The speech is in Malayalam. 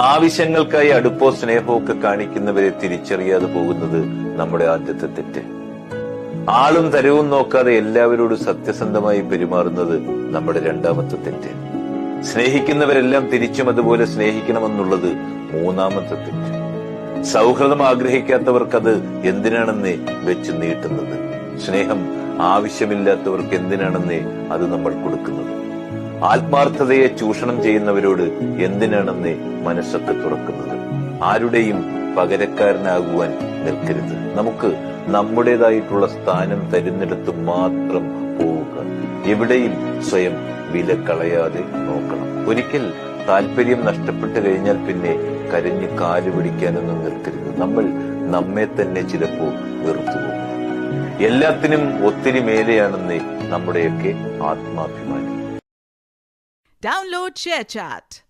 ആവശ്യങ്ങൾക്കായി അടുപ്പോ സ്നേഹമോ ഒക്കെ കാണിക്കുന്നവരെ തിരിച്ചറിയാതെ പോകുന്നത് നമ്മുടെ ആദ്യത്തെ തെറ്റ്. ആളും തരവും നോക്കാതെ എല്ലാവരോടും സത്യസന്ധമായി പെരുമാറുന്നത് നമ്മുടെ രണ്ടാമത്തെ തെറ്റ്. സ്നേഹിക്കുന്നവരെല്ലാം തിരിച്ചും അതുപോലെ സ്നേഹിക്കണമെന്നുള്ളത് മൂന്നാമത്തെ തെറ്റ്. സൗഹൃദം ആഗ്രഹിക്കാത്തവർക്കത് എന്തിനാണെന്നേ വെച്ച് നീട്ടുന്നത്? സ്നേഹം ആവശ്യമില്ലാത്തവർക്ക് എന്തിനാണെന്നേ അത് നമ്മൾ കൊടുക്കുന്നത്? ആത്മാർത്ഥതയെ ചൂഷണം ചെയ്യുന്നവരോട് എന്തിനാണെന്നേ മനസ്സൊക്കെ തുറക്കുന്നത്? ആരുടെയും പകരക്കാരനാകുവാൻ നിൽക്കരുത്. നമുക്ക് നമ്മുടേതായിട്ടുള്ള സ്ഥാനം തരുന്നിടത്ത് മാത്രം പോവുക. എവിടെയും സ്വയം വില കളയാതെ നോക്കണം. ഒരിക്കൽ താല്പര്യം നഷ്ടപ്പെട്ടു കഴിഞ്ഞാൽ പിന്നെ കരഞ്ഞ് കാൽ പിടിക്കാനൊന്നും നിൽക്കരുത്. നമ്മൾ നമ്മെ തന്നെ ചിലപ്പോൾ വെറുത്തു എല്ലാത്തിനും ഒത്തിരി മേലെയാണെന്നേ നമ്മുടെയൊക്കെ ആത്മാഭിമാനം. Download ShareChat.